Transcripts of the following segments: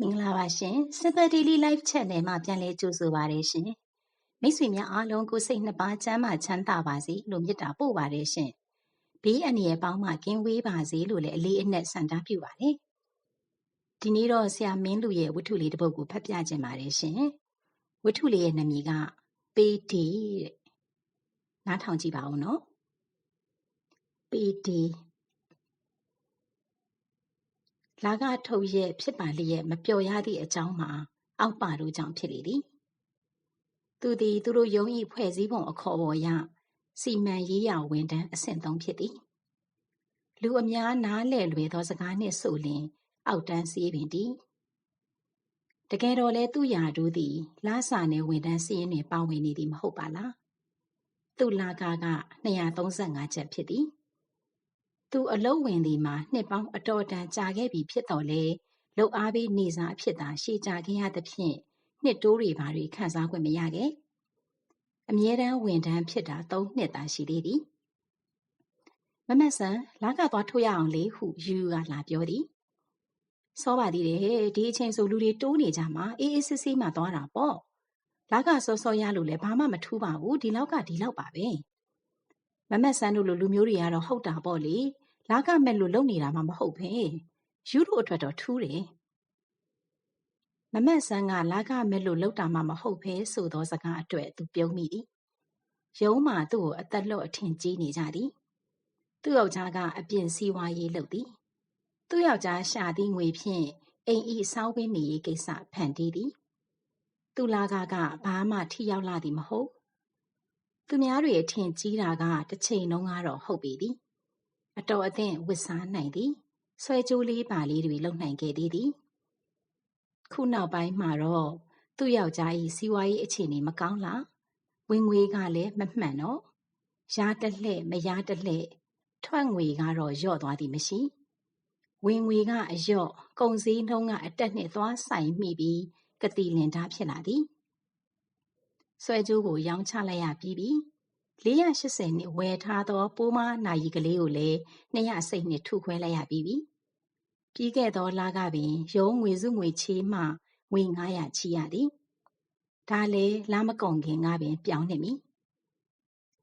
မင်္ဂလာပါရှင် Super Daily Live Channel မှာပြန်လည်ကြိုဆိုပါရရှင်မိတ်ဆွေများအားလုံးကိုစိတ်နှစ်ပါးချမ်းသာချမ်းသာပါစေလို့မေတ္တာပို့ပါရရှင်ဘေးအန္တရာယ်ပေါင်းမှကင်းဝေးပါစေလို့လည်းအလေးအနက်ဆန္ဒပြုပါတယ်ဒီနေ့တော့ဆရာမင်းလူရဲ့ဝတ္ထုလေးတစ်ပုဒ်ကိုဖတ်ပြခြင်းပါတယ်ရှင်ဝတ္ထုလေးရဲ့နာမည်ကပေဒီတဲ့နားထောင်ကြည့်ပါဦးနော်ပေဒီ လာကထုတ်ရဲ့ဖြစ်ပါလျက်မပျော်ရသည့်အကြောင်းမှာ အောက်ပါတို့ကြောင့်ဖြစ်လေသည်သူသည်သူတို့ယုံဤဖွဲ့စည်းပုံအခေါ်ပေါ်ရစီမံရေးရာဝန်တန်းအဆင့်သုံးဖြစ်သည်လူအများနားလည်လွယ်သောစကားနှင့်ဆိုလျင်အောက်တန်းစီးပင်သည်တကယ်တော့လဲသူ့ယာတို့သည်လာစာနဲ့ဝန်တန်းစီးရင်တွင်ပါဝင်နေသည်မဟုတ်ပါလားသူ့လာကားက235ချက်ဖြစ်သည် သူအလုပ်ဝင်သည်မှာနှစ်ပေါင်းအတော်တန်ကြာခဲ့ပြီဖြစ်သော်လည်းလုပ်အားပေးနေ့စားအဖြစ်သာရှည်ကြာခဲ့ရသဖြင့်နှစ်တိုးတွေဘာတွေခံစားခွင့်မရခဲ့။အမြဲတမ်းဝန်ထမ်းဖြစ်တာသုံးနှစ်သာရှိသေးသည်။မမတ်ဆန်လာကသွားထိုးရအောင်လေဟုယူယူကလာပြောသည်။စောပါသေးတယ်ဒီအချိန်ဆိုလူတွေတိုးနေကြမှာအေးအေးဆေးဆေးမှသွားတာပေါ့။လာကစောစောရလို့လည်းဘာမှမထူးပါဘူးဒီလောက်ကဒီလောက်ပါပဲ။မမတ်ဆန်းတို့လိုလူမျိုးတွေကတော့ဟုတ်တာပေါ့လေ လာကမဲ့လို့လုံနေတာမှမဟုတ်ပဲယူတို့အတွက်တော့ထူးတယ်မမတ်ဆန်းကလာကမဲ့လို့လုံတာမှမဟုတ်ပဲဆိုသောစကားအတွက်သူပြုံးမိသည်ရုံးမှာသူ့ကိုအသက်လွတ်အထင်ကြီးနေကြသည်သူ့ယောက်ျားကအပြင်စည်းဝါးရေးလုပ်သည်သူ့ယောက်ျားရှာသည့်ငွေဖြင့်အိမ်ဤစောင်းဝင်းနေရေးကိစ္စဖန်တီးသည်သူလာကကဘာမှထိရောက်လာသည်မဟုတ်သူများတွေအထင်ကြီးတာကတစ်ချိန်လုံးကတော့ဟုတ်ပေသည် အတော်အသင့်ဝစ်စားနိုင်သည်ဆွဲကြိုးလေးပါလေးတွေလုံနိုင်ခဲ့သေးသည်ခုနောက်ပိုင်းမှာတော့သူ့ယောက်ျား၏စီးပွားရေးအခြေအနေမကောင်းလားဝင်ငွေကလည်းမမှန်တော့ရာတလှဲ့မရာတလှဲ့ထွက်ငွေကတော့လျော့သွားသည်မရှိဝင်ငွေကအလျော့ကုန်စည်နှုန်းကအတက်နှင့်သွားဆိုင်မိပြီးကတိလင်တာဖြစ်လာသည်ဆွဲကြိုးကိုရောင်းချလိုက်ရပြီးပြီ 480နှစ်ဝယ်ထားသော ပိုးမနာရီကလေးကိုလည်း200စိတ်နှစ်ထုခွဲလိုက်ရပြီးပြီပြီးခဲ့သောလကပင် ရုံးငွေစုငွေချေးမှငွေ900ချီရသည်ဒါလည်းလမကုန်ခင်ကပင်ပြောင်းနေပြီ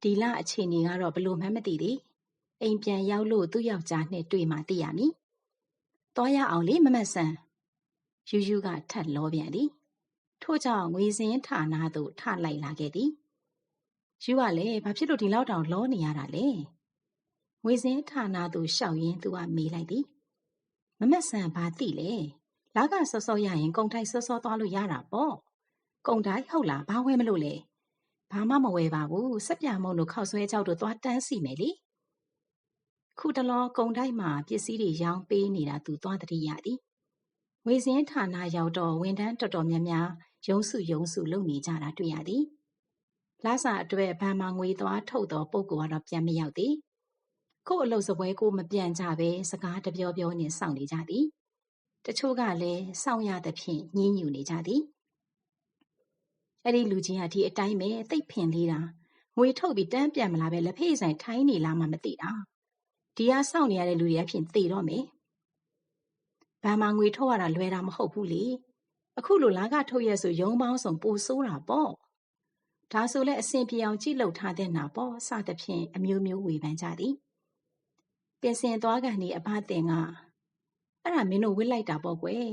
ဒီလအခြေအနေကတော့ဘလို့မှမသိသေးအိမ်ပြန်ရောက်လို့သူ့ယောက်ျားနဲ့တွေ့မှသိရမည်။သွားရအောင်လေမမတ်ဆန်ယူယူကထပ်လောပြန်သည်ထို့ကြောင့်ငွေစင်းဌာနသို့ထလိုက်လာခဲ့သည် ယူကလည်းဘာဖြစ်လို့ဒီလောက်တောင်လောနေရတာလဲငွေစင်းဌာနသို့ရှောက်ရင်းသူကမေးလိုက်သည်မမက်ဆန်ဘာသိလဲလာကစောစောရရင်ကုံထိုက်စောစောသွားလို့ရတာပေါ့ကုံတိုင်းဟုတ်လားဘာဝဲမလို့လဲဘာမှမဝဲပါဘူးစက်ပြမုံတို့ခောက်ဆွဲကြောက်တို့သွားတန်းစီမယ်လေခုတလောကုံတိုက်မှာပစ္စည်းတွေရောင်းပေးနေတာသူသွားတတိရသည်ငွေစင်းဌာနရောက်တော့ဝန်ထမ်းတော်တော်များများရုံးစုရုံးစုလုပ်နေကြတာတွေ့ရသည် လစာအတွက်ဘဏ်မှာငွေသွားထုတ်သောပုဂ္ဂိုလ်ကတော့ပြန်မရောက်သည်ကို့အလုပ်စပွဲကိုမပြန်ကြဘဲစကားတပြောပြောနဲ့စောင့်နေကြသည်တချို့ကလည်းစောင့်ရသဖြင့်ညှင်းညူနေကြသည်အဲ့ဒီလူချင်းကဒီအတိုင်းပဲသိပ်ဖင်လေးတာငွေထုတ်ပြီးတန်းပြန်မလာပဲလက်ဖေးဆိုင်ထိုင်းနေလားမှမသိတာဒီကစောင့်နေရတဲ့လူတွေအဖြစ်သေတော့မယ်ဘာမှငွေထုတ်ရတာလွယ်တာမဟုတ်ဘူးလေအခုလိုလာကထုတ်ရဆိုရုံပေါင်းစုံပိုဆိုးတာပေါ့ ဒါဆိုလဲအစဉ်ပြေအောင်ကြည့်လုပ်ထားတဲ့နာပေါ့စသဖြင့်အမျိုးမျိုးဝေဖန်ကြသည်ပင်စင်သွားကန်ဒီအဘတင်ကအဲ့ဒါမင်းတို့ဝစ်လိုက်တာပေါ့ကွယ်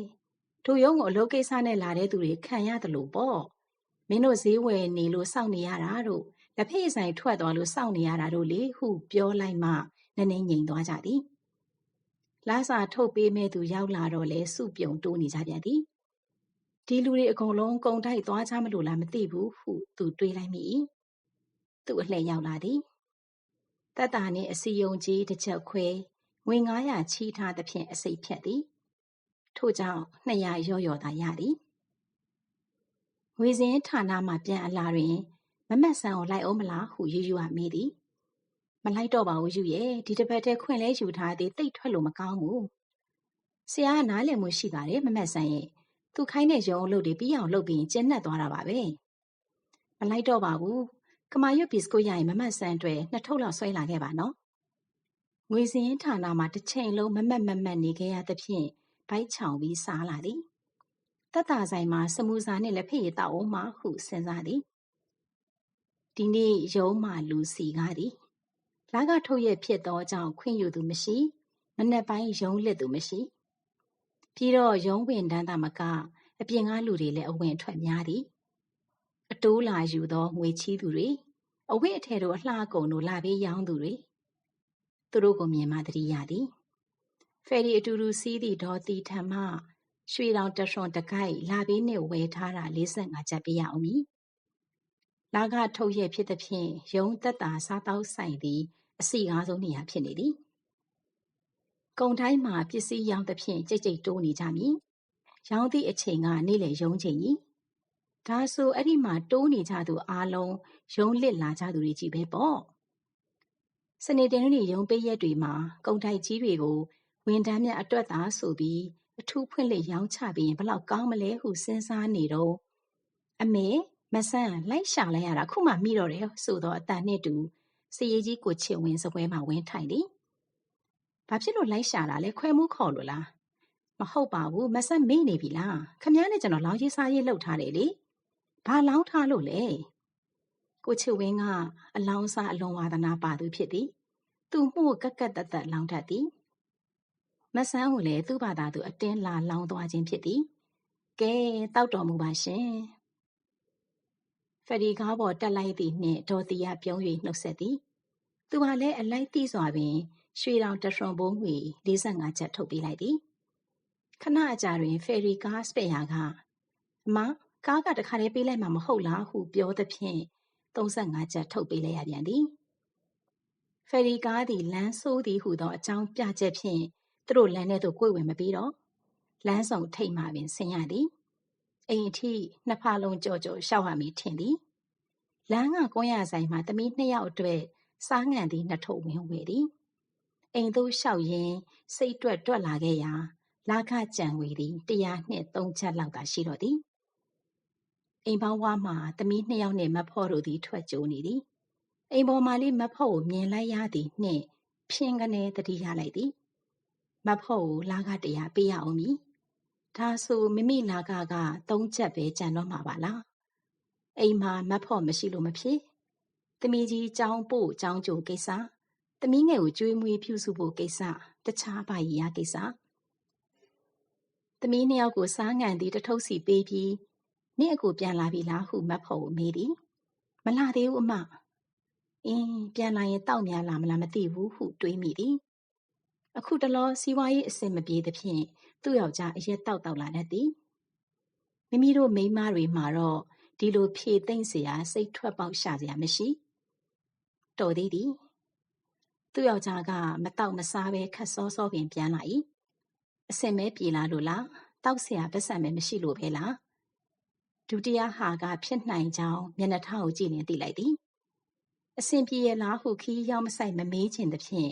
တို့ရုံကိုအလုပ်ကိစ္စနဲ့လာတဲ့သူတွေခံရတယ်လို့ပေါ့မင်းတို့ဈေးဝယ်နေလို့စောင့်နေရတာတို့လက်ဖေးဆိုင်ထွက်သွားလို့စောင့်နေရတာတို့လေဟုပြောလိုက်မှနည်းနည်းငြိမ်သွားကြသည်လာစာထုတ်ပေးမဲ့သူရောက်လာတော့လဲစုပြုံတိုးနေကြပြန်သည် ဒီလူတွေအကုန်လုံးကုံတိုက်သွားချမလို့လားမသိဘူးဟုသူတွေးလိုက်မိ၏သူ့အလှည့်ရောက်လာသည်တတ်တာနှင့်အစီယုံကြီးတစ်ချက်ခွဲငွေ900ချီးထားသဖြင့်အစိတ်ဖြတ်သည်ထို့ကြောင့်200ရော့ရော့သာရသည်ငွေစင်းဌာနမှပြန်အလာတွင် မမတ်ဆန်ကိုလိုက်အောင်မလားဟုယူယူကမေးသည်မလိုက်တော့ပါဘူးယူရဲ့ဒီတစ်ပတ်တည်းခွင့်လဲယူထားသည်တိတ်ထွက်လို့မကောင်းဘူးဆရာကနားလည်မှုရှိပါတယ်မမတ်ဆန်ရဲ့ သူခိုင်းတဲ့ရုံအလုပ်တွေပြီးအောင်လုပ်ပြီးကျဉ်းနှက်သွားတာပါပဲမလိုက်တော့ပါဘူးကမာရွတ်ဘီစကိုရရင်မမတ်ဆန်တွေနှစ်ထုပ်လောက်ဆွဲလာခဲ့ပါနော်ငွေစင်းဌာနမှာတစ်ချိန်လုံးမမတ်မမတ်နေခဲ့ရသဖြင့်ဘိုက်ချောင်ပြီးစားလာသည်သက်သာဆိုင်မှာစမူစာနှင့်လက်ဖက်ရည်သောက်ဦးမှဟုစဉ်းစားသည်ဒီနေ့ရုံးမှလူစီကားသည်လာကထုတ်ရဖြစ်သောကြောင့်ခွင့်ယူသူမရှိမနှက်ပိုင်းရုံးလစ်သူမရှိ ပြီးတော့ရုံးဝင်တန်းသာမကအပြင်ကားလူတွေလည်းအဝင်ထွက်များသည်အတိုးလာယူသောငွေချီးသူတွေအဝိအထည်တို့အလှကုံတို့လာပေးရောင်းသူတွေသူတို့ကိုမြင်မှသတိရသည်ဖယ်ရီအတူတူစီးသည့်ဒေါ်တီထံမှရွှေတောင်တရွှန်တကိုက်လာပေးနှင့်ဝယ်ထားတာ45ကျပ်ပေးရအောင်မည်လာကထုတ်ရဲ့ဖြစ်သဖြင့်ရုံသက်တာစားတောက်ဆိုင်သည်အစီကားဆုံးနေရာဖြစ်နေသည် ကုံတိုင်းမှာပစ္စည်းရောင်းသဖြင့်ကြိတ်ကြိတ်တိုးနေကြမည်ရောင်းသည့်အချိန်ကနေ့လေရုံးချိန်ကြီးဒါဆိုအဲ့ဒီမှာတိုးနေကြသူအားလုံးရုံးလစ်လာကြသူတွေကြီးပဲပေါ့စနေတင်နေ့ရုံးပေးရက်တွေမှာကုံတိုက်ကြီးတွေကိုဝန်ထမ်းများအတွက်သာဆိုပြီးအထူးဖွင့်လှစ်ရောင်းချပြီးရင်ဘလောက်ကောင်းမလဲဟုစဉ်းစားနေတော့အမေမဆန်းလိုက်ရှာလိုက်ရတာခုမှမိတော့တယ်ဆိုတော့အတန်နဲ့တူစည်ကြီးကိုချစ်ဝင်စပွဲမှာဝင်ထိုင်သည် ဘာဖြစ်လို့လိုက်ရှာတာလဲခွဲမှုခေါ်လို့လားမဟုတ်ပါဘူးမဆက်မေ့နေပြီလားခမည်းနဲ့ကျွန်တော်လောင်းကြီးစားရေးလှုပ်ထားတယ်လေဘာလောင်းထားလို့လဲကိုချစ်ဝင်းကအလောင်းစားအလွန်ဝါဒနာပါသူဖြစ်သည်သူမှုကက်ကက်တသက်လောင်းတတ်သည်မဆန်းကိုလည်းသူ့ဘာသာသူအတင်းလာလောင်းသွားခြင်းဖြစ်သည်ကဲတောက်တော်မူပါရှင်ဖရီကားပေါ်တက်လိုက်သည်နှင့်ဒေါ်တီယာပြုံး၍နှုတ်ဆက်သည်သူဟာလည်းအလိုက်သိစွာပင် ရွှေတောင်တရွှန်ဘုံငွေ45ချက်ထုတ်ပေးလိုက်သည်ခဏအကြာတွင်ဖယ်ရီကားစပယ်ယာကအမကားကတခါတည်းပေးလိုက်မှာမဟုတ်လားဟုပြောသဖြင့်35ချက်ထုတ်ပေးလိုက်ရပြန်သည်ဖယ်ရီကားသည်လမ်းဆိုးသည်ဟုသောအကြောင်းပြချက်ဖြင့်သူတို့လမ်းထဲသို့ကိုယ်ဝင်မပြီးတော့လမ်းဆောင်ထိတ်မှပင်ဆင်းရသည်အိမ်အထိနှစ်ဖာလုံးကြော်ကြော်ရှောက်ရမည်ထင်သည်လမ်းကကွန်းရဆိုင်မှာသမီးနှစ်ယောက်အတွက်စားငံသည်နှစ်ထုပ်ဝင်ဝေသည် အိမ်သို့လျှောက်ရင်းစိတ်တွက်တွက်လာခဲ့ရာလာခကြံဝေသည်တရားနှင့်သုံးချက်လောက်သာရှိတော့သည်အိမ်ပေါင်းဝါမှသမီးနှစ်ယောက်နှင့်မဖော်တို့သည်ထွက်ကြိုးနေသည်အိမ်ပေါ်မှလေးမဖော်ကိုမြင်လိုက်ရသည်နှင့်ဖြင်းကနေတတိရလိုက်သည်မဖော်ကိုလာခတရားပေးရအောင်မည်ဒါဆိုမိမိလာခကသုံးချက်ပဲကြံတော့မှာပါလားအိမ်မှာမဖော်မရှိလို့မဖြစ်သမီးကြီးចောင်းပို့ចောင်းကြိုကိစ္စ သမီးငယ်ကိုကျွေးမွေးပြုစုဖို့ကိစ္စတခြားပါရီရကိစ္စသမီးနှစ်ယောက်ကိုစားငံသည်တထုပ်စီပေးပြီးနေ့အကိုပြန်လာပြီလားဟုမတ်ဖို့မေးသည်မလာသေးဘူးအမအင်းပြန်လာရင်တောက်များလာမလားမသိဘူးဟုတွေးမိသည်အခုတလောစီဝါရေးအစင်မပြေသဖြင့်သူ့ယောက်ျားအရက်တောက်တောက်လာတတ်သည်မိမိတို့မိန်းမတွေမှာတော့ဒီလိုဖြေသိမ့်เสียစိတ်ထွက်ပေါက်ရှာเสียမရှိတော်သေးသည် သူ့ယောက်ျားကမတောက်မစားပဲခတ်စောစောပင်ပြန်လာ၏အစင်မဲပြေလာလို့လားတောက်เสียပတ်စံမဲမရှိလို့ပဲလားဒုတိယဟာကဖြစ်နိုင်ကြောင်းမျက်နှာထားကိုကြည့်နေသိလိုက်သည်အစင်ပြေရလားဟုခီးရောက်မဆိုင်မမေးခြင်းသဖြင့်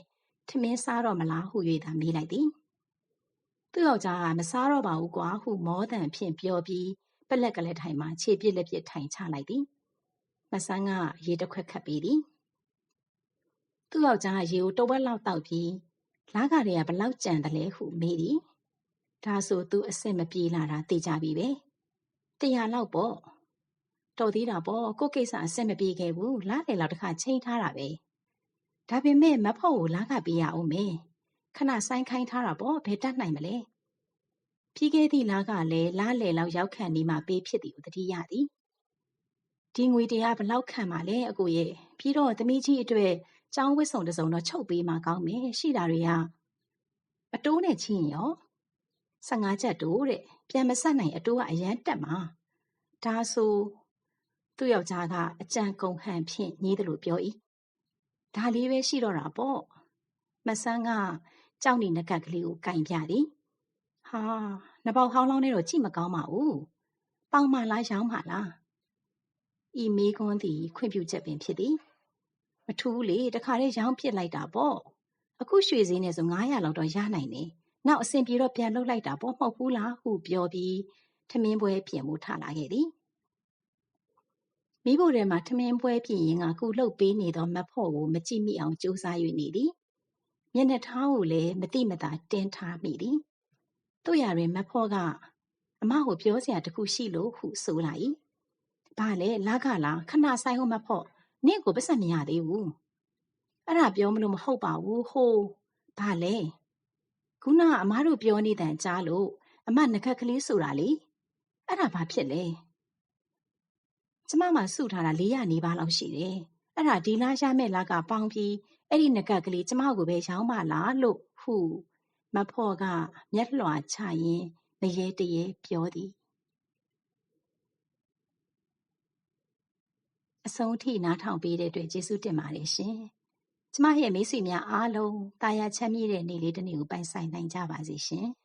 ထမင်းစားတော့မလားဟု၍သာမေးလိုက်သည်သူ့ယောက်ျားကမစားတော့ပါဘူးကွာဟုမောတန်ဖြင့်ပြောပြီးပလက်ကလေးထိုင်မှခြေပြစ်လက်ပြစ်ထိုင်ချလိုက်သည်မဆန်းကရေတစ်ခွက်ခတ်ပေးသည် သူ့ယောက်ျားရေကိုတဝက်လောက်တောက်ပြီးလားကတွေကဘလောက်ကြံတယ်လဲဟုမေးသည်ဒါဆိုသူအစ်စ်မပြေလာတာသိကြပြီပဲတရားလောက်ပေါ့တော်သေးတာပေါ့ကိုကိစ္စအစ်စ်မပြေခဲ့ဘူးလားလေလောက်တစ်ခါချိန်ထားတာပဲဒါပေမဲ့မဖို့ကိုလားကပေးရအောင်မေခဏဆိုင်ခိုင်းထားတာပေါ့ဘယ်တတ်နိုင်မလဲပြီးခဲ့သည့်လားကလည်းလားလေလောက်ရောက်ခံနေမှပေးဖြစ်သည်ကိုတတိယသည်ဒီငွေတရားဘလောက်ခံပါလဲအကိုရဲ့ပြီးတော့သမီးကြီးအတွက် ကျောင်းဝစ်စုံတစ်စုံတော့ချုပ်ပေးမှကောင်းမယ်ရှိတာတွေကအတိုးနဲ့ချင်းရော15ချက်တိုးတဲ့ပြန်မဆက်နိုင်အတိုးကအရန်တက်မှာဒါဆိုသူ့ယောက်ျားကအကြံကုန်ဟန်ဖြင့်ညီးတယ်လို့ပြော၏ဒါလေးပဲရှိတော့တာပေါ့မဆန်းကကြောက်နေနကက်ကလေးကိုကင်ပြသည်ဟာနဘောက်ဟောင်းလောင်းနဲ့တော့ကြည့်မကောင်းပါဘူးပေါင်မလားရောင်းမလားဤမေးခွန်းသည်ခွင့်ပြုချက်ပင်ဖြစ်သည် မထူးလေတခါတည်းရောင်းပစ်လိုက်တာပေါ့အခုရွှေစည်းနဲ့ဆို900လောက်တော့ရနိုင်တယ်နောက်အဆင်ပြေတော့ပြန်လှုပ်လိုက်တာပေါ့မဟုတ်ဘူးလားဟုပြောပြီးထမင်းပွဲပြင်မှုထလာခဲ့သည်မိဖို့ထဲမှာထမင်းပွဲပြင်ရင်ကကုလှုပ်ပေးနေသောမဖို့ကိုမကြည့်မိအောင်ကြိုးစား၍နေသည်မျက်နှာထားကိုလည်းမတိမတာတင်းထားမိသည်တို့ရတွင်မဖို့ကအမကိုပြောစရာတခုရှိလို့ဟုဆိုလိုက်၏ဘာလဲလာကလားခဏဆိုင်ဟုတ်မဖို့ နင့်ကိုပတ်စံမရသေးဘူးအဲ့ဒါပြောမလို့မဟုတ်ပါဘူးဟိုးဘာလဲခုနကအမားတို့ပြောနေတဲ့အကြားလို့အမငကက်ကလေးဆိုတာလေအဲ့ဒါဘာဖြစ်လဲကျမမှစုထားတာ400နေပါလောက်ရှိတယ်အဲ့ဒါဒီလားရမဲ့လားကပေါင်းပြီးအဲ့ဒီငကက်ကလေးကျမကိုပဲရောင်းပါလားလို့ဟုမဖော့ကမျက်လွှာချရင်းမရေတရေပြောသည် အဆုံးထိနားထောင်ပေးတဲ့အတွက်ကျေးဇူးတင်ပါတယ်ရှင်။ကျမရဲ့မိတ်ဆွေများအားလုံးတာယာချမ်းမြေ့တဲ့နေ့လေးတစ်နေ့ကိုပိုင်ဆိုင်နိုင်ကြပါစေရှင်။